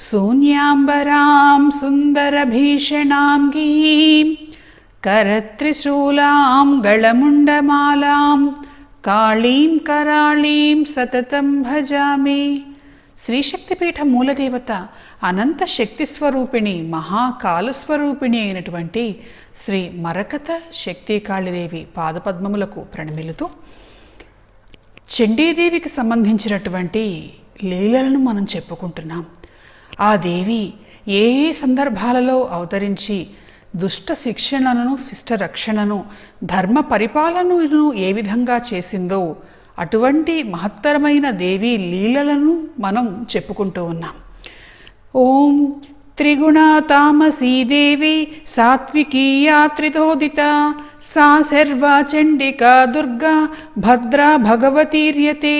శూన్యాంబరాం సుందరభీషణాం గీం కరత్రిశూలాం గళముండమాలాం కాళీం కరాళీం సతతం భజామి. శ్రీశక్తిపీఠ మూలదేవత అనంత శక్తి స్వరూపిణి మహాకాలస్వరూపిణి అయినటువంటి శ్రీ మరకత శక్తి కాళిదేవి పాదపద్మములకు ప్రణమిలుతూ చండీదేవికి సంబంధించినటువంటి లీలలను మనం చెప్పుకుంటున్నాం. ఆ దేవి ఏ సందర్భాలలో అవతరించి దుష్ట శిక్షణను శిష్ట రక్షణను ధర్మ పరిపాలనను ఏ విధంగా చేసిందో అటువంటి మహత్తరమైన దేవి లీలలను మనం చెప్పుకుంటూ ఉన్నాం. ఓం త్రిగుణా తామసీ దేవి సాత్వికీయా త్రితోదిత సా సర్వా చండికా దుర్గా భద్రా భగవతీర్యతే.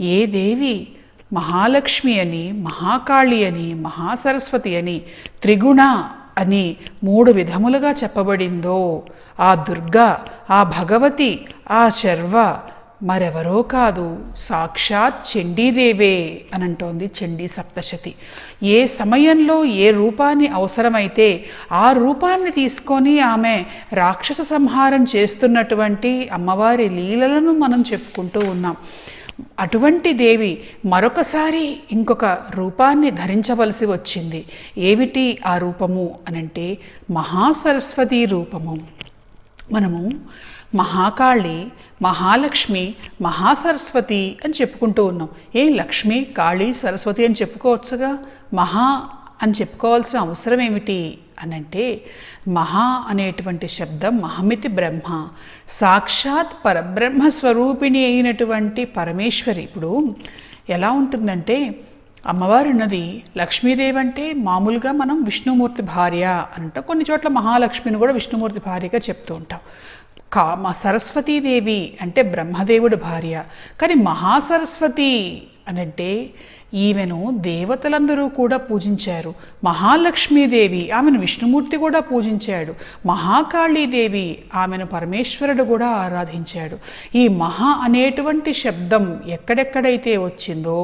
ఏ దేవి మహాలక్ష్మి అని మహాకాళి అని మహాసరస్వతి అని త్రిగుణ అని మూడు విధములుగా చెప్పబడిందో ఆ దుర్గా ఆ భగవతి ఆ శర్వ మరెవరో కాదు. సాక్షాత్ చండీదేవే అని అంటోంది చండీ సప్తశతి. ఏ సమయంలో ఏ రూపాన్ని అవసరమైతే ఆ రూపాన్ని తీసుకొని ఆమె రాక్షస సంహారం చేస్తున్నటువంటి అమ్మవారి లీలలను మనం చెప్పుకుంటూ ఉన్నాం. అటువంటి దేవి మరొకసారి ఇంకొక రూపాన్ని ధరించవలసి వచ్చింది. ఏమిటి ఆ రూపము అనంటే మహాసరస్వతి రూపము. మనము మహాకాళి మహాలక్ష్మి మహాసరస్వతి అని చెప్పుకుంటూ ఉన్నాం. ఏ లక్ష్మి కాళి సరస్వతి అని చెప్పుకోవచ్చుగా? మహా అని చెప్పుకోవాల్సిన అవసరం ఏమిటి? అనంటే మహా అనేటువంటి శబ్దం మహమితి బ్రహ్మ. సాక్షాత్ పరబ్రహ్మ స్వరూపిణి అయినటువంటి పరమేశ్వరి. ఇప్పుడు ఎలా ఉంటుందంటే అమ్మవారు ఉన్నది లక్ష్మీదేవి అంటే మామూలుగా మనం విష్ణుమూర్తి భార్య అంటాం. కొన్ని చోట్ల మహాలక్ష్మిని కూడా విష్ణుమూర్తి భార్యగా చెప్తూ ఉంటాం. కా మా సరస్వతీదేవి అంటే బ్రహ్మదేవుడు భార్య. కానీ మహాసరస్వతి అనంటే ఈమెను దేవతలందరూ కూడా పూజించారు. మహాలక్ష్మీదేవి ఆమెను విష్ణుమూర్తి కూడా పూజించాడు. మహాకాళీదేవి ఆమెను పరమేశ్వరుడు కూడా ఆరాధించాడు. ఈ మహా అనేటువంటి శబ్దం ఎక్కడెక్కడైతే వచ్చిందో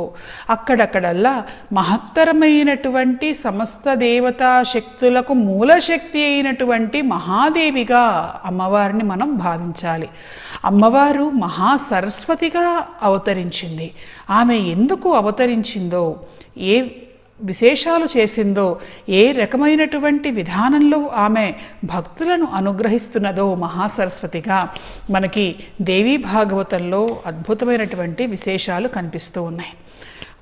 అక్కడక్కడల్లా మహత్తరమైనటువంటి సమస్త దేవతా శక్తులకు మూలశక్తి అయినటువంటి మహాదేవిగా అమ్మవారిని మనం భావించాలి. అమ్మవారు మహాసరస్వతిగా అవతరించింది. ఆమె ఎందుకు అవతరించిందో ఏ విశేషాలు చేసిందో ఏ రకమైనటువంటి విధానంలో ఆమె భక్తులను అనుగ్రహిస్తున్నదో మహాసరస్వతిగా మనకి దేవీ భాగవతంలో అద్భుతమైనటువంటి విశేషాలు కనిపిస్తూ ఉన్నాయి.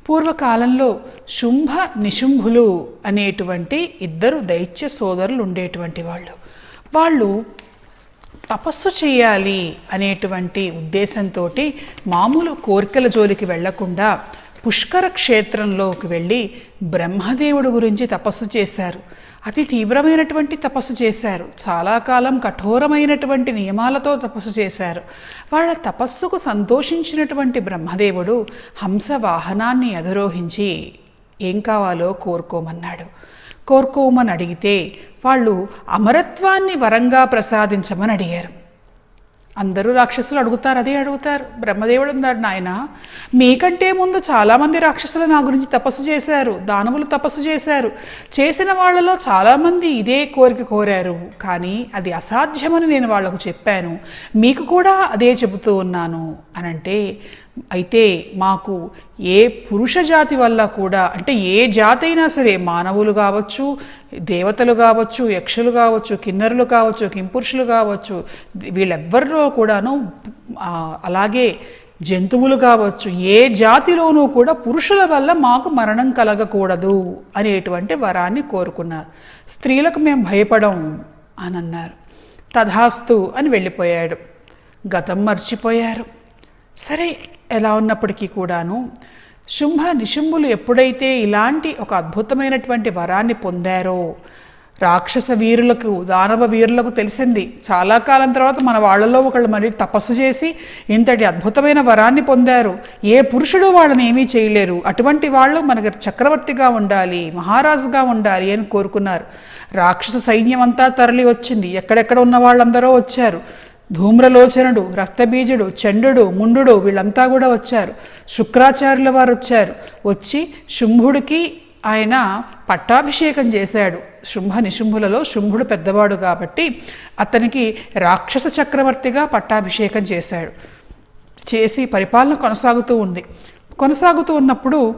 పూర్వకాలంలో శుంభ నిశుంభులు అనేటువంటి ఇద్దరు దైత్య సోదరులు ఉండేటువంటి వాళ్ళు. వాళ్ళు తపస్సు చేయాలి అనేటువంటి ఉద్దేశంతో మామూలు కోరికల జోలికి వెళ్ళకుండా పుష్కర క్షేత్రంలోకి వెళ్ళి బ్రహ్మదేవుడు గురించి తపస్సు చేశారు. అతి తీవ్రమైనటువంటి తపస్సు చేశారు. చాలా కాలం కఠోరమైనటువంటి నియమాలతో తపస్సు చేశారు. వాళ్ళ తపస్సుకు సంతోషించినటువంటి బ్రహ్మదేవుడు హంస వాహనాన్ని అధిరోహించి ఏం కావాలో కోరుకోమన్నాడు. కోరుకోమని అడిగితే వాళ్ళు అమరత్వాన్ని వరంగా ప్రసాదించమని అడిగారు. అందరూ రాక్షసులు అడుగుతారు అదే అడుగుతారు. బ్రహ్మదేవుడు ఉన్నాడు నాయన మీకంటే ముందు చాలామంది రాక్షసులు నా గురించి తపస్సు చేశారు దానవులు తపస్సు చేశారు. చేసిన వాళ్ళలో చాలామంది ఇదే కోరిక కోరారు. కానీ అది అసాధ్యమని నేను వాళ్ళకు చెప్పాను. మీకు కూడా అదే చెబుతూ ఉన్నాను. అనంటే అయితే మాకు ఏ పురుష జాతి వల్ల కూడా అంటే ఏ జాతి అయినా సరే మానవులు కావచ్చు దేవతలు కావచ్చు యక్షులు కావచ్చు కిన్నరులు కావచ్చు కింపురుషులు కావచ్చు వీళ్ళెవ్వరిలో కూడాను అలాగే జంతువులు కావచ్చు ఏ జాతిలోనూ కూడా పురుషుల వల్ల మాకు మరణం కలగకూడదు అనేటువంటి వరాన్ని కోరుకున్నారు. స్త్రీలకు మేము భయపడం అని అన్నారు. తథాస్తు అని వెళ్ళిపోయాడు. గతం మర్చిపోయారు. సరే ఎలా ఉన్నప్పటికీ కూడాను శుంభ నిశుంభులు ఎప్పుడైతే ఇలాంటి ఒక అద్భుతమైనటువంటి వరాన్ని పొందారో రాక్షస వీరులకు దానవ వీరులకు తెలిసింది. చాలా కాలం తర్వాత మన వాళ్ళలో ఒకళ్ళు మరి తపస్సు చేసి ఇంతటి అద్భుతమైన వరాన్ని పొందారు. ఏ పురుషుడు వాళ్ళని ఏమీ చేయలేరు. అటువంటి వాళ్ళు మనకి చక్రవర్తిగా ఉండాలి మహారాజుగా ఉండాలి అని కోరుకున్నారు. రాక్షస సైన్యం అంతా తరలి వచ్చింది ఎక్కడెక్కడ ఉన్న వాళ్ళందరూ వచ్చారు. ధూమ్రలోచనుడు రక్తబీజుడు చండుడు ముండు వీళ్ళంతా కూడా వచ్చారు. శుక్రాచార్యుల వారు వచ్చారు. వచ్చి శుంభుడికి ఆయన పట్టాభిషేకం చేశాడు. శుంభ నిశుంభులలో శుంభుడు పెద్దవాడు కాబట్టి అతనికి రాక్షస చక్రవర్తిగా పట్టాభిషేకం చేశాడు. చేసి పరిపాలన కొనసాగుతూ ఉంది. కొనసాగుతూ ఉన్నప్పుడు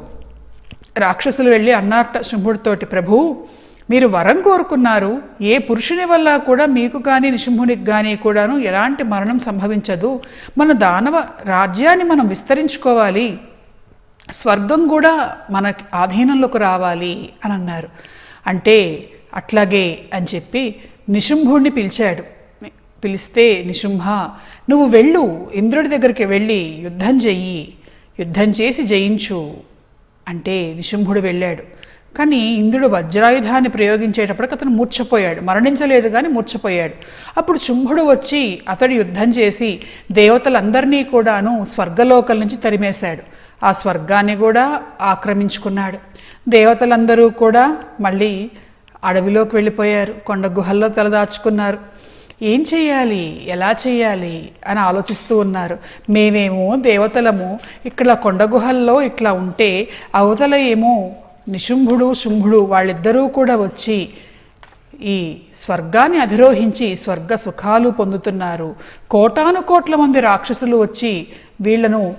రాక్షసులు వెళ్ళి అన్నారట శుంభుడితోటి ప్రభువు మీరు వరం కోరుకున్నారు ఏ పురుషుని వల్ల కూడా మీకు కానీ నిశుంభునికి కానీ కూడాను ఎలాంటి మరణం సంభవించదు. మన దానవ రాజ్యాన్ని మనం విస్తరించుకోవాలి. స్వర్గం కూడా మన ఆధీనంలోకి రావాలి అని అన్నారు. అంటే అట్లాగే అని చెప్పి నిశుంభుణ్ణి పిలిచాడు. పిలిస్తే నిశుంభ నువ్వు వెళ్ళు ఇంద్రుడి దగ్గరికి వెళ్ళి యుద్ధం చెయ్యి యుద్ధం చేసి జయించు. అంటే నిశుంభుడు వెళ్ళాడు. కానీ ఇంద్రుడు వజ్రాయుధాన్ని ప్రయోగించేటప్పటికి అతను మూర్ఛపోయాడు. మరణించలేదు కానీ మూర్ఛపోయాడు. అప్పుడు శుంభుడు వచ్చి అతడు యుద్ధం చేసి దేవతలందరినీ కూడాను స్వర్గలోకల నుంచి తరిమేశాడు. ఆ స్వర్గాన్ని కూడా ఆక్రమించుకున్నాడు. దేవతలందరూ కూడా మళ్ళీ అడవిలోకి వెళ్ళిపోయారు. కొండ గుహల్లో తలదాచుకున్నారు ఏం చేయాలి? ఎలా చేయాలి? అని ఆలోచిస్తూ ఉన్నారు. మేమేమో దేవతలము ఇక్కడ కొండ గుహల్లో ఇట్లా ఉంటే అవతల ఏమో నిశుంభుడు శుంభుడు వాళ్ళిద్దరూ కూడా వచ్చి ఈ స్వర్గాన్ని అధిరోహించి స్వర్గ సుఖాలు పొందుతున్నారు. కోటాను కోట్ల మంది రాక్షసులు వచ్చి వీళ్ళను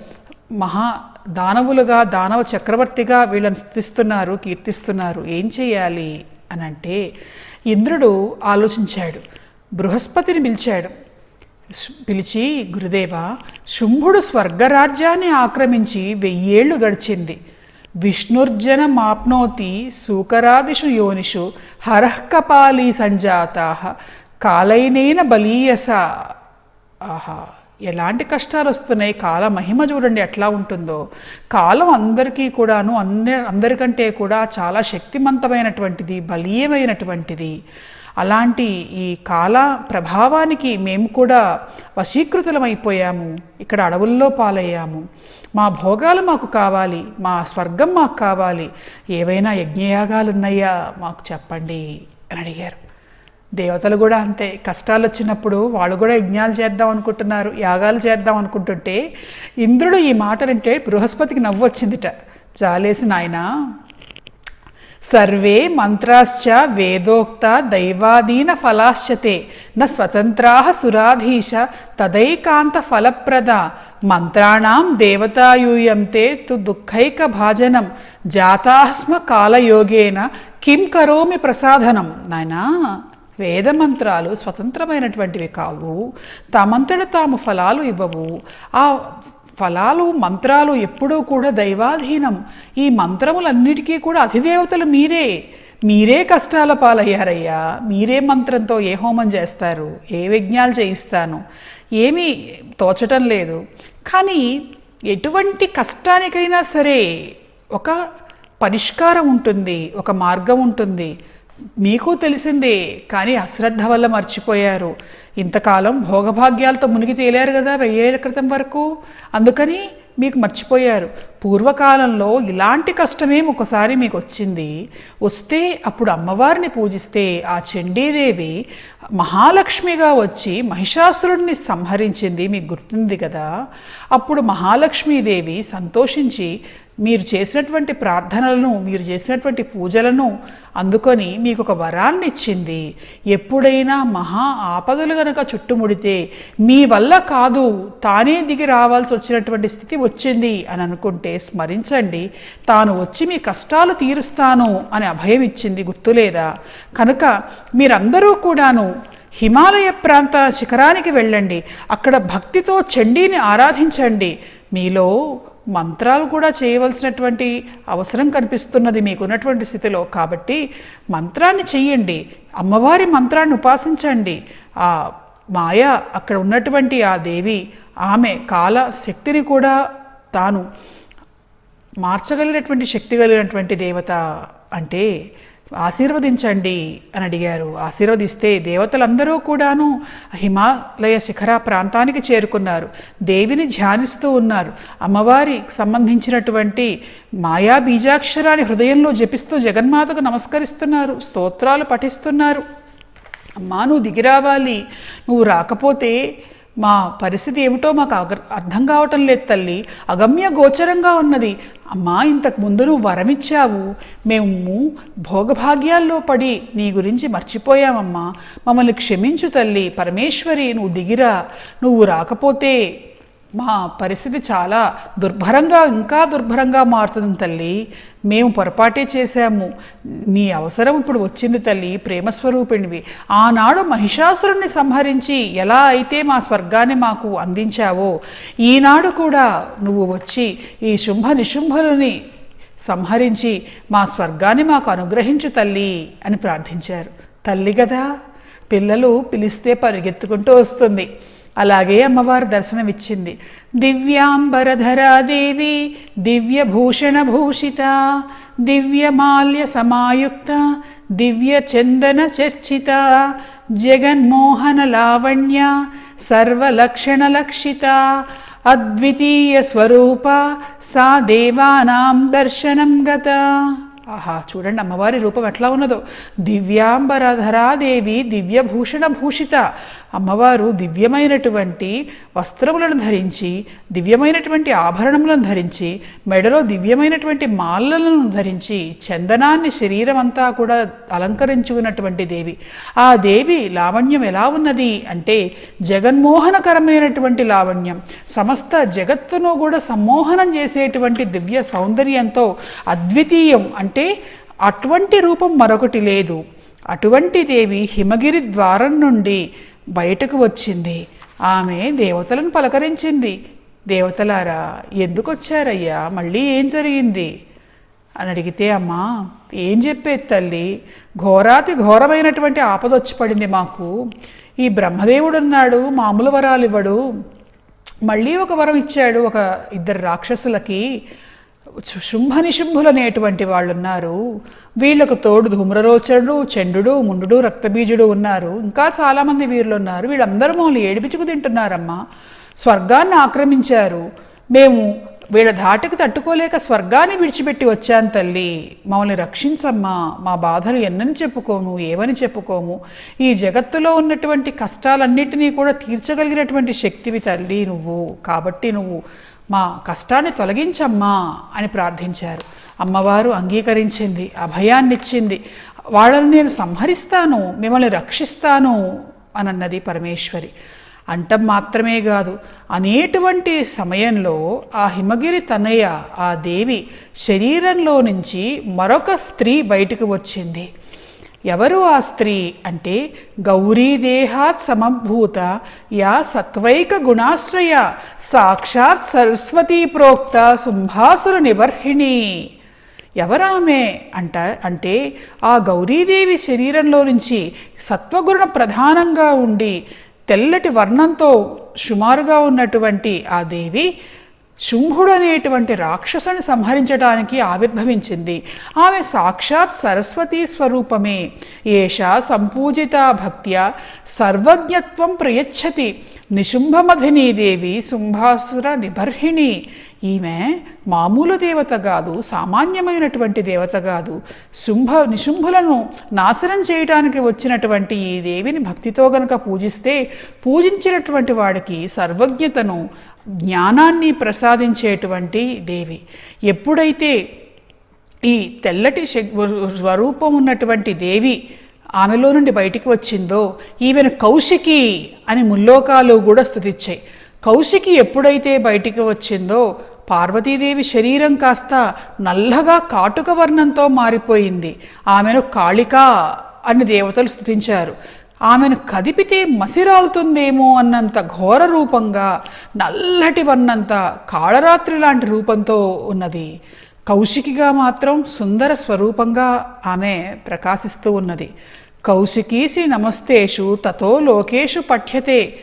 మహా దానవులుగా దానవ చక్రవర్తిగా వీళ్ళని స్థుతిస్తున్నారు కీర్తిస్తున్నారు. ఏం చేయాలి? అని అంటే ఇంద్రుడు ఆలోచించాడు. బృహస్పతిని పిలిచాడు. పిలిచి గురుదేవ శుంభుడు స్వర్గరాజ్యాన్ని ఆక్రమించి వెయ్యేళ్ళు గడిచింది. విష్ణుర్జన మాప్నోతి సూకరాదిషు యోనిషు హరః సంజాతా కాలైనేన బలీయస. ఆహా ఎలాంటి కష్టాలు వస్తున్నాయి? కాల మహిమ చూడండి ఎట్లా ఉంటుందో. కాలం అందరికీ కూడాను అన్ని అందరికంటే కూడా చాలా శక్తిమంతమైనటువంటిది బలీయమైనటువంటిది. అలాంటి ఈ కాల ప్రభావానికి మేము కూడా వశీకృతులమైపోయాము. ఇక్కడ అడవుల్లో పాలయ్యాము. మా భోగాలు మాకు కావాలి మా స్వర్గం మాకు కావాలి. ఏవైనా యజ్ఞయాగాలు ఉన్నాయా మాకు చెప్పండి అని అడిగారు. దేవతలు కూడా అంతే కష్టాలు వచ్చినప్పుడు వాళ్ళు కూడా యజ్ఞాలు చేద్దాం అనుకుంటున్నారు యాగాలు చేద్దాం అనుకుంటుంటే ఇంద్రుడు ఈ మాటలంటే బృహస్పతికి నవ్వు వచ్చిందిట జాలేసి నాయనా సర్వే మంత్రాశ్చ వేదోక్త దైవాదీన ఫలాశ్చతే న స్వతంత్రా సురాధీశ తదైకాంత ఫలప్రద మంత్రాణం దేవతాయూయంతే తు దుఃఖైక భాజనం జాతాస్మ కాలయోగేన కిం కరోమి ప్రసాదనం నాయనా వేదమంత్రాలు స్వతంత్రమైనటువంటివి కావు తమంతట తాము ఫలాలు ఇవ్వవు. ఆ ఫలాలు మంత్రాలు ఎప్పుడూ కూడా దైవాధీనం. ఈ మంత్రములన్నిటికీ కూడా అధిదేవతలు మీరే. మీరే కష్టాల పాలయ్యారయ్యా. మీరే మంత్రంతో ఏ హోమం చేస్తారు? ఏ యజ్ఞాలు చేయిస్తాను? ఏమీ తోచటం లేదు. కానీ ఎటువంటి కష్టానికైనా సరే ఒక పరిష్కారం ఉంటుంది ఒక మార్గం ఉంటుంది. మీకు తెలిసిందే కానీ అశ్రద్ధ వల్ల మర్చిపోయారు. ఇంతకాలం భోగభాగ్యాలతో మునిగి తేలారు కదా వెయ్యేళ్ళ క్రితం వరకు. అందుకని మీకు మర్చిపోయారు. పూర్వకాలంలో ఇలాంటి కష్టమే ఒకసారి మీకు వచ్చింది. వస్తే అప్పుడు అమ్మవారిని పూజిస్తే ఆ చండీదేవి మహాలక్ష్మిగా వచ్చి మహిషాసురుడిని సంహరించింది మీకు గుర్తుంది కదా. అప్పుడు మహాలక్ష్మీదేవి సంతోషించి మీరు చేసినటువంటి ప్రార్థనలను మీరు చేసినటువంటి పూజలను అందుకొని మీకు ఒక వరాన్ని ఇచ్చింది. ఎప్పుడైనా మహా ఆపదలు గనక చుట్టుముడితే మీ వల్ల కాదు తానే దిగి రావాల్సి వచ్చినటువంటి స్థితి వచ్చింది అని అనుకుంటే స్మరించండి. తాను వచ్చి మీ కష్టాలు తీరుస్తాను అని అభయం ఇచ్చింది గుర్తులేదా? కనుక మీరందరూ కూడాను హిమాలయ ప్రాంత శిఖరానికి వెళ్ళండి. అక్కడ భక్తితో చండీని ఆరాధించండి. మీలో మంత్రాలు కూడా చేయవలసినటువంటి అవసరం కనిపిస్తున్నది మీకున్నటువంటి స్థితిలో. కాబట్టి మంత్రాన్ని చెయ్యండి. అమ్మవారి మంత్రాన్ని ఉపాసించండి. ఆ మాయ అక్కడ ఉన్నటువంటి ఆ దేవి ఆమె కాల శక్తిని కూడా తాను మార్చగలిగినటువంటి శక్తి కలిగినటువంటి దేవత అంటే ఆశీర్వదించండి అని అడిగారు. ఆశీర్వదిస్తే దేవతలందరూ కూడాను హిమాలయ శిఖర ప్రాంతానికి చేరుకున్నారు. దేవిని ధ్యానిస్తూ ఉన్నారు. అమ్మవారికి సంబంధించినటువంటి మాయా బీజాక్షరాన్ని హృదయంలో జపిస్తూ జగన్మాతకు నమస్కరిస్తున్నారు. స్తోత్రాలు పఠిస్తున్నారు. అమ్మా నువ్వు దిగిరావాలి నువ్వు రాకపోతే మా పరిస్థితి ఏమిటో మాకు అర్థం కావటం లేదు తల్లి. అగమ్య గోచరంగా ఉన్నది. అమ్మా ఇంతకు ముందు నువ్వు వరమిచ్చావు. మేము భోగభాగ్యాల్లో పడి నీ గురించి మర్చిపోయామమ్మా. మమ్మల్ని క్షమించు తల్లి. పరమేశ్వరి నువ్వు దిగిరా. నువ్వు రాకపోతే మా పరిస్థితి చాలా దుర్భరంగా ఇంకా దుర్భరంగా మారుతుంది తల్లి. మేము పొరపాటే చేశాము. నీ అవసరం ఇప్పుడు వచ్చింది తల్లి ప్రేమస్వరూపిణివి. ఆనాడు మహిషాసురుణ్ణి సంహరించి ఎలా అయితే మా స్వర్గాన్ని మాకు అందించావో ఈనాడు కూడా నువ్వు వచ్చి ఈ శుంభ నిశుంభులని సంహరించి మా స్వర్గాన్ని మాకు అనుగ్రహించు తల్లి అని ప్రార్థించారు. తల్లి కదా పిల్లలు పిలిస్తే పరిగెత్తుకుంటూ వస్తుంది. అలాగే అమ్మవారు దర్శనమిచ్చింది. దివ్యాంబరధరాదేవి దివ్యభూషణ భూషిత దివ్యమాల్య సమాయుక్త దివ్య చందన చర్చిత జగన్మోహన లావణ్య సర్వలక్షణ లక్షిత అద్వితీయ స్వరూప సా దేవానాం దర్శనం గత. ఆహా చూడండి అమ్మవారి రూపం ఎట్లా ఉన్నదో. దివ్యాంబరధరాదేవి దివ్యభూషణ భూషిత అమ్మవారు దివ్యమైనటువంటి వస్త్రములను ధరించి దివ్యమైనటువంటి ఆభరణములను ధరించి మెడలో దివ్యమైనటువంటి మాలలను ధరించి చందనాన్ని శరీరం అంతా కూడా అలంకరించుకున్నటువంటి దేవి. ఆ దేవి లావణ్యం ఎలా ఉన్నది అంటే జగన్మోహనకరమైనటువంటి లావణ్యం. సమస్త జగత్తును కూడా సమ్మోహనం చేసేటువంటి దివ్య సౌందర్యంతో అద్వితీయం అంటే అటువంటి రూపం మరొకటి లేదు. అటువంటి దేవి హిమగిరి ద్వారం నుండి బయటకు వచ్చింది. ఆమె దేవతలను పలకరించింది. దేవతలారా ఎందుకు వచ్చారయ్యా మళ్ళీ ఏం జరిగింది? అని అడిగితే అమ్మా ఏం చెప్పేది తల్లి? ఘోరాతి ఘోరమైనటువంటి ఆపద వచ్చి పడింది మాకు. ఈ బ్రహ్మదేవుడు ఉన్నాడు మామూలు వరాలు ఇవ్వడు మళ్ళీ ఒక వరం ఇచ్చాడు ఒక ఇద్దరు రాక్షసులకి. శుంభ నిశుంభులనేటువంటి వాళ్ళు ఉన్నారు వీళ్ళకు తోడు ధూమ్రరోచనుడు చండు ముండు రక్తబీజుడు ఉన్నారు. ఇంకా చాలామంది వీరులు ఉన్నారు వీళ్ళందరూ మమ్మల్ని ఏడిపించుకు తింటున్నారమ్మా. స్వర్గాన్ని ఆక్రమించారు. మేము వీళ్ళ ధాటికి తట్టుకోలేక స్వర్గాన్ని విడిచిపెట్టి వచ్చాను తల్లి. మమ్మల్ని రక్షించమ్మా. మా బాధలు ఎన్నని చెప్పుకోము ఏమని చెప్పుకోము. ఈ జగత్తులో ఉన్నటువంటి కష్టాలన్నిటినీ కూడా తీర్చగలిగినటువంటి శక్తివి తల్లి నువ్వు. కాబట్టి నువ్వు మా కష్టాన్ని తొలగించమ్మా అని ప్రార్థించారు. అమ్మవారు అంగీకరించింది అభయాన్నిచ్చింది. వాళ్ళని నేను సంహరిస్తాను మిమ్మల్ని రక్షిస్తాను అని అన్నది పరమేశ్వరి. అంటం మాత్రమే కాదు అనేటువంటి సమయంలో ఆ హిమగిరి తనయ్య ఆ దేవి శరీరంలో నుంచి మరొక స్త్రీ బయటకు వచ్చింది. ఎవరు ఆ స్త్రీ అంటే గౌరీదేహాత్ సమభూత యా సత్వైక గుణాశ్రయ సాక్షాత్ సరస్వతీ ప్రోక్త శుంభాసుర నిబర్హిణి. ఎవరామె అంట అంటే ఆ గౌరీదేవి శరీరంలో నుంచి సత్వగుణ ప్రధానంగా ఉండి తెల్లటి వర్ణంతో సుమారుగా ఉన్నటువంటి ఆ దేవి శుంభుడు అనేటువంటి రాక్షసుని సంహరించడానికి ఆవిర్భవించింది. ఆమె సాక్షాత్ సరస్వతీ స్వరూపమే. ఏషా సంపూజిత భక్త్యా సర్వజ్ఞత్వం ప్రయచ్చతి. నిశుంభమధినీదేవి శుంభాసుర నిబర్హిణి. ఈమె మామూలు దేవత కాదు సామాన్యమైనటువంటి దేవత కాదు. శుంభ నిశుంభులను నాశనం చేయడానికి వచ్చినటువంటి ఈ దేవిని భక్తితో గనక పూజిస్తే పూజించినటువంటి వాడికి సర్వజ్ఞతను జ్ఞానాన్ని ప్రసాదించేటువంటి దేవి. ఎప్పుడైతే ఈ తెల్లటి స్వరూపం ఉన్నటువంటి దేవి ఆమెలో నుండి బయటికి వచ్చిందో ఈమెను కౌశికి అని ముల్లోకాలు కూడా స్థుతిచ్చాయి కౌశికి ఎప్పుడైతే బయటికి వచ్చిందో పార్వతీదేవి శరీరం కాస్త నల్లగా కాటుక వర్ణంతో మారిపోయింది. ఆమెను కాళిక అని దేవతలు స్థుతించారు ఆమెను కదిపితే మసిరాలుతుందేమో అన్నంత ఘోర రూపంగా నల్లటి వన్నంత కాళరాత్రి లాంటి రూపంతో ఉన్నది. కౌశికిగా మాత్రం సుందర స్వరూపంగా ఆమె ప్రకాశిస్తూ ఉన్నది. కౌశికీసి నమస్తేషు తతో లోకేషు పఠ్యతే.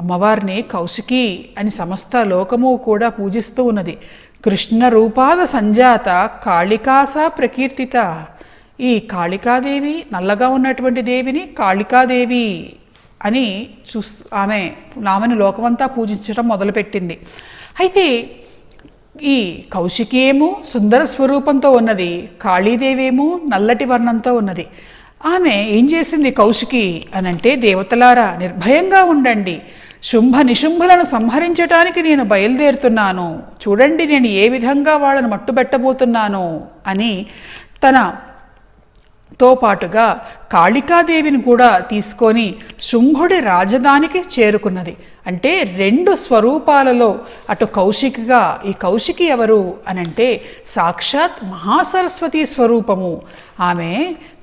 అమ్మవారిని కౌశికి అని సమస్త లోకము కూడా పూజిస్తూ ఉన్నది. కృష్ణ రూపాద సంజాత కాళికాస ప్రకీర్తిత. ఈ కాళికాదేవి నల్లగా ఉన్నటువంటి దేవిని కాళికాదేవి అని చూస్తూ ఆమె ఆమెను లోకమంతా పూజించడం మొదలుపెట్టింది. అయితే ఈ కౌశికి ఏమో సుందర స్వరూపంతో ఉన్నది కాళీదేవేమో నల్లటి వర్ణంతో ఉన్నది. ఆమె ఏం చేసింది కౌశికి అనంటే దేవతలారా నిర్భయంగా ఉండండి. శుంభ నిశుంభులను సంహరించటానికి నేను బయలుదేరుతున్నాను. చూడండి నేను ఏ విధంగా వాళ్ళను మట్టుబెట్టబోతున్నాను అని తన తో పాటుగా కాళికాదేవిని కూడా తీసుకొని శృంగుడి రాజధానికి చేరుకున్నది. అంటే రెండు స్వరూపాలలో అటు కౌశికిగా ఈ కౌశికి ఎవరు అనంటే సాక్షాత్ మహాసరస్వతి స్వరూపము. ఆమె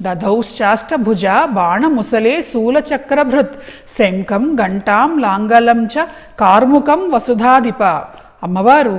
దధౌశ్చాష్టభుజ బాణముసలే శూలచక్రభృత్ శంఖం ఘంటాం లాంగలం చ కార్ముకం వసుధాధిప. అమ్మవారు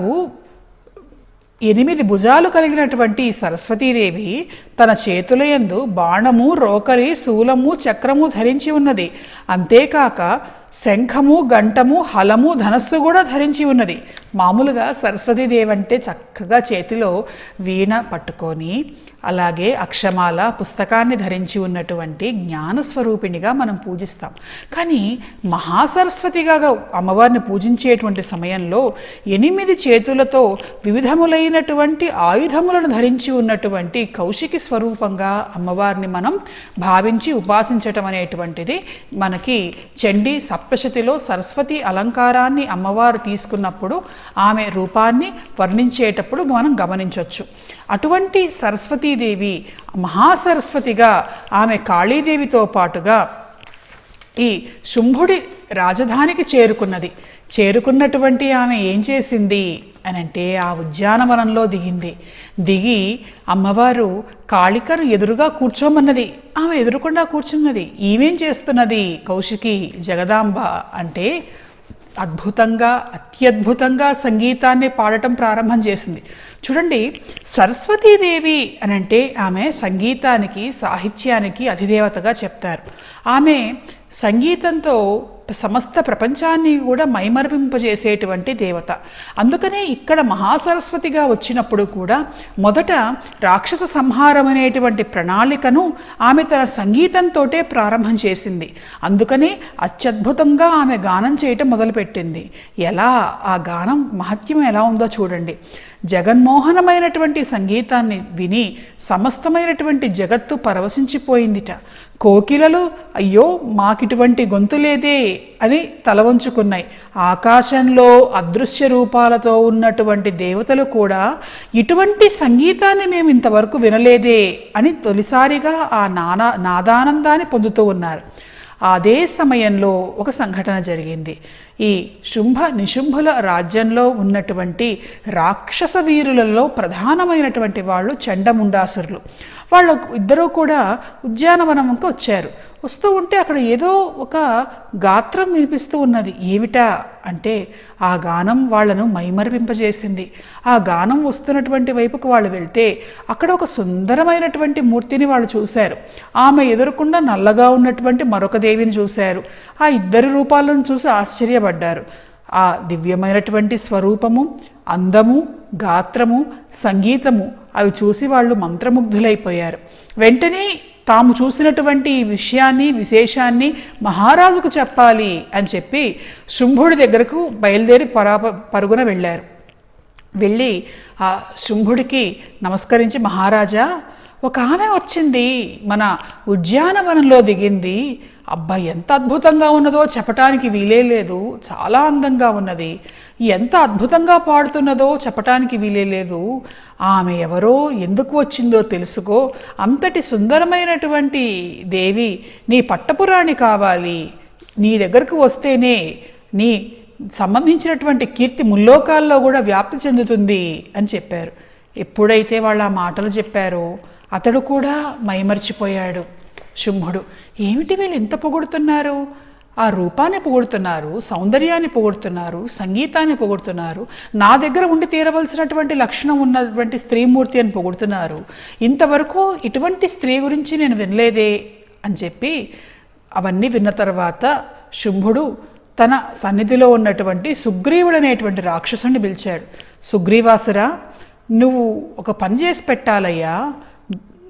ఎనిమిది భుజాలు కలిగినటువంటి సరస్వతీదేవి తన చేతులయందు బాణము రోకలి శూలము చక్రము ధరించి ఉన్నది. అంతేకాక శంఖము గంటము హలము ధనస్సు కూడా ధరించి ఉన్నది. మామూలుగా సరస్వతీదేవి అంటే చక్కగా చేతిలో వీణ పట్టుకొని అలాగే అక్షమాల పుస్తకాన్ని ధరించి ఉన్నటువంటి జ్ఞానస్వరూపిణిగా మనం పూజిస్తాం. కానీ మహాసరస్వతిగా అమ్మవారిని పూజించేటువంటి సమయంలో ఎనిమిది చేతులతో వివిధములైనటువంటి ఆయుధములను ధరించి ఉన్నటువంటి కౌశికి స్వరూపంగా అమ్మవారిని మనం భావించి ఉపాసించటం అనేటువంటిది మనకి చండీ సప్తశతిలో సరస్వతి అలంకారాన్ని అమ్మవారు తీసుకున్నప్పుడు ఆమె రూపాన్ని వర్ణించేటప్పుడు మనం గమనించవచ్చు అటువంటి సరస్వతీదేవి మహాసరస్వతిగా ఆమె కాళీదేవితో పాటుగా ఈ శుంభుడి రాజధానికి చేరుకున్నది. చేరుకున్నటువంటి ఆమె ఏం చేసింది అని అంటే ఆ ఉద్యానవనంలో దిగింది. దిగి అమ్మవారు కాళికను ఎదురుగా కూర్చోమన్నది ఆమె ఎదురుకుండా కూర్చున్నది. ఈమెం చేస్తున్నది? కౌశికి జగదాంబ అంటే అద్భుతంగా అత్యద్భుతంగా సంగీతాన్ని పాడటం ప్రారంభం చేసింది. చూడండి సరస్వతీదేవి అని అంటే ఆమె సంగీతానికి సాహిత్యానికి అధిదేవతగా చెప్తారు. ఆమె సంగీతంతో సమస్త ప్రపంచాన్ని కూడా మైమర్పింపజేసేటువంటి దేవత. అందుకనే ఇక్కడ మహాసరస్వతిగా వచ్చినప్పుడు కూడా మొదట రాక్షస సంహారం అనేటువంటి ప్రణాళికను ఆమె తన సంగీతంతోటే ప్రారంభం చేసింది. అందుకనే అత్యద్భుతంగా ఆమె గానం చేయటం మొదలుపెట్టింది. ఎలా? ఆ గానం మహత్యం ఎలా ఉందో చూడండి. జగన్మోహనమైనటువంటి సంగీతాన్ని విని సమస్తమైనటువంటి జగత్తు పరవశించిపోయిందిట. కోకిలలు అయ్యో మాకిటువంటి గొంతు లేదే అని తలవంచుకున్నాయి ఆకాశంలో అదృశ్య రూపాలతో ఉన్నటువంటి దేవతలు కూడా ఇటువంటి సంగీతాన్ని మేము ఇంతవరకు వినలేదే అని తొలిసారిగా ఆ నానా నాదానందాన్ని పొందుతూ ఉన్నారు. అదే సమయంలో ఒక సంఘటన జరిగింది. ఈ శుంభ నిశుంభుల రాజ్యంలో ఉన్నటువంటి రాక్షస వీరులలో ప్రధానమైనటువంటి వాళ్ళు చండముండాసురులు. వాళ్ళు ఇద్దరూ కూడా ఉద్యానవనంకి వచ్చారు. వస్తూ ఉంటే అక్కడ ఏదో ఒక గాత్రం వినిపిస్తూ ఉన్నది. ఏమిటా అంటే ఆ గానం వాళ్ళను మైమరిపింపజేసింది. ఆ గానం వస్తున్నటువంటి వైపుకు వాళ్ళు వెళ్తే అక్కడ ఒక సుందరమైనటువంటి మూర్తిని వాళ్ళు చూశారు. ఆమె ఎదురకుండా నల్లగా ఉన్నటువంటి మరొక దేవిని చూశారు. ఆ ఇద్దరి రూపాలను చూసి ఆశ్చర్యపడ్డారు. ఆ దివ్యమైనటువంటి స్వరూపము అందము గాత్రము సంగీతము అవి చూసి వాళ్ళు మంత్రముగ్ధులైపోయారు. వెంటనే తాము చూసినటువంటి ఈ విషయాన్ని విశేషాన్ని మహారాజుకు చెప్పాలి అని చెప్పి శుంభుడి దగ్గరకు బయలుదేరి పరాప పరుగున వెళ్ళారు. వెళ్ళి ఆ శుంభుడికి నమస్కరించి మహారాజా ఒక ఆమె వచ్చింది మన ఉద్యానవనంలో దిగింది. అబ్బా ఎంత అద్భుతంగా ఉన్నదో చెప్పటానికి వీలే లేదు. చాలా అందంగా ఉన్నది. ఎంత అద్భుతంగా పాడుతున్నదో చెప్పటానికి వీలే లేదు. ఆమె ఎవరో ఎందుకు వచ్చిందో తెలుసుకో. అంతటి సుందరమైనటువంటి దేవి నీ పట్టపురాణి కావాలి. నీ దగ్గరకు వస్తేనే నీ సంబంధించినటువంటి కీర్తి ముల్లోకాల్లో కూడా వ్యాప్తి చెందుతుంది అని చెప్పారు. ఎప్పుడైతే వాళ్ళు ఆ మాటలు చెప్పారో అతడు కూడా మైమర్చిపోయాడు. శుంభుడు ఏమిటి వీళ్ళు ఎంత పొగుడుతున్నారు? ఆ రూపాన్ని పొగుడుతున్నారు సౌందర్యాన్ని పొగుడుతున్నారు సంగీతాన్ని పొగుడుతున్నారు నా దగ్గర ఉండి తీరవలసినటువంటి లక్షణం ఉన్నటువంటి స్త్రీమూర్తి అని పొగుడుతున్నారు. ఇంతవరకు ఇటువంటి స్త్రీ గురించి నేను వినలేదే అని చెప్పి అవన్నీ విన్న తర్వాత శుంభుడు తన సన్నిధిలో ఉన్నటువంటి సుగ్రీవుడు అనేటువంటి రాక్షసుని పిలిచాడు. సుగ్రీవాసురా నువ్వు ఒక పని చేసి పెట్టాలయ్యా.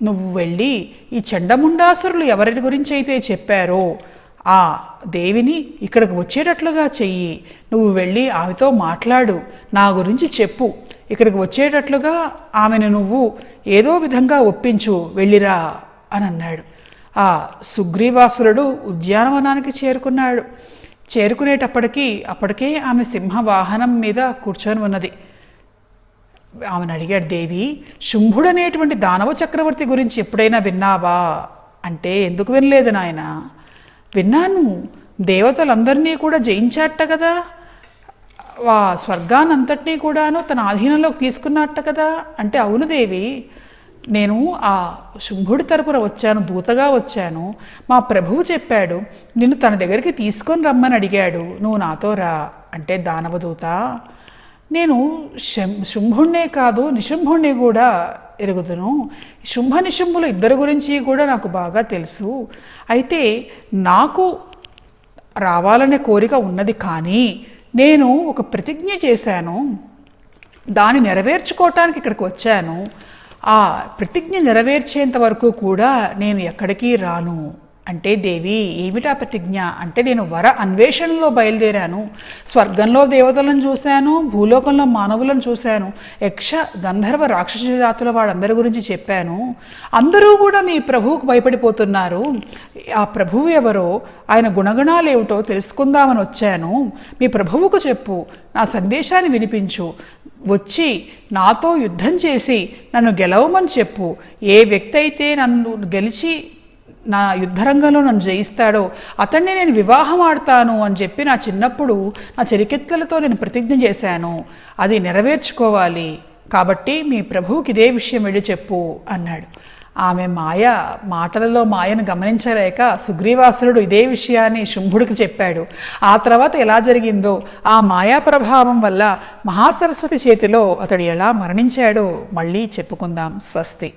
నువ్వు వెళ్ళి ఈ చండముండాసురులు ఎవరి గురించి అయితే చెప్పారో ఆ దేవిని ఇక్కడికి వచ్చేటట్లుగా చెయ్యి. నువ్వు వెళ్ళి ఆమెతో మాట్లాడు. నా గురించి చెప్పు. ఇక్కడికి వచ్చేటట్లుగా ఆమెను నువ్వు ఏదో విధంగా ఒప్పించు. వెళ్ళిరా అని అన్నాడు. ఆ సుగ్రీవాసురుడు ఉద్యానవనానికి చేరుకున్నాడు. చేరుకునేటప్పటికీ అప్పటికే ఆమె సింహ వాహనం మీద కూర్చొని ఉన్నది. ఆమెను అడిగాడు దేవి శుంభుడు అనేటువంటి దానవ చక్రవర్తి గురించి ఎప్పుడైనా విన్నావా? అంటే ఎందుకు వినలేదు నాయన? విన్నాను. దేవతలందరినీ కూడా జయించాట కదా. వా స్వర్గానంతటినీ కూడాను తన ఆధీనంలోకి తీసుకున్నట్ట కదా. అంటే అవును దేవి నేను ఆ శుంభుడి తరపున వచ్చాను దూతగా వచ్చాను. మా ప్రభువు చెప్పాడు నిన్ను తన దగ్గరికి తీసుకొని రమ్మని అడిగాడు. నువ్వు నాతో రా. అంటే దానవదూత నేను శం శుంభుణ్ణే కాదు నిశుంభుణ్ణి కూడా ఎరుగుదును. శుంభ నిశుంభులు ఇద్దరు గురించి కూడా నాకు బాగా తెలుసు. అయితే నాకు రావాలనే కోరిక ఉన్నది కానీ నేను ఒక ప్రతిజ్ఞ చేశాను. దాన్ని నెరవేర్చుకోవటానికి ఇక్కడికి వచ్చాను. ఆ ప్రతిజ్ఞ నెరవేర్చేంత వరకు కూడా నేను ఎక్కడికి రాను. అంటే దేవి ఏమిటా ప్రతిజ్ఞ? అంటే నేను వర అన్వేషణలో బయలుదేరాను. స్వర్గంలో దేవతలను చూశాను భూలోకంలో మానవులను చూశాను. యక్ష గంధర్వ రాక్షస జాతుల వాళ్ళందరి గురించి చెప్పాను. అందరూ కూడా మీ ప్రభువుకు భయపడిపోతున్నారు. ఆ ప్రభువు ఎవరో ఆయన గుణగణాలు ఏమిటో తెలుసుకుందామని వచ్చాను. మీ ప్రభువుకు చెప్పు. నా సందేశాన్ని వినిపించు. వచ్చి నాతో యుద్ధం చేసి నన్ను గెలవమని చెప్పు. ఏ వ్యక్తి అయితే నన్ను గెలిచి నా యుద్ధరంగంలో నన్ను జయిస్తాడో అతన్ని నేను వివాహం ఆడతాను అని చెప్పి నా చిన్నప్పుడు నా చెరికెత్తులతో నేను ప్రతిజ్ఞ చేశాను. అది నెరవేర్చుకోవాలి. కాబట్టి మీ ప్రభువుకి ఇదే విషయం వెళ్ళి చెప్పు అన్నాడు. ఆమె మాయ మాటలలో మాయను గమనించలేక సుగ్రీవాసురుడు ఇదే విషయాన్ని శుంభుడికి చెప్పాడు. ఆ తర్వాత ఎలా జరిగిందో ఆ మాయా ప్రభావం వల్ల మహాసరస్వతి చేతిలో అతడు ఎలా మరణించాడో మళ్ళీ చెప్పుకుందాం. స్వస్తి.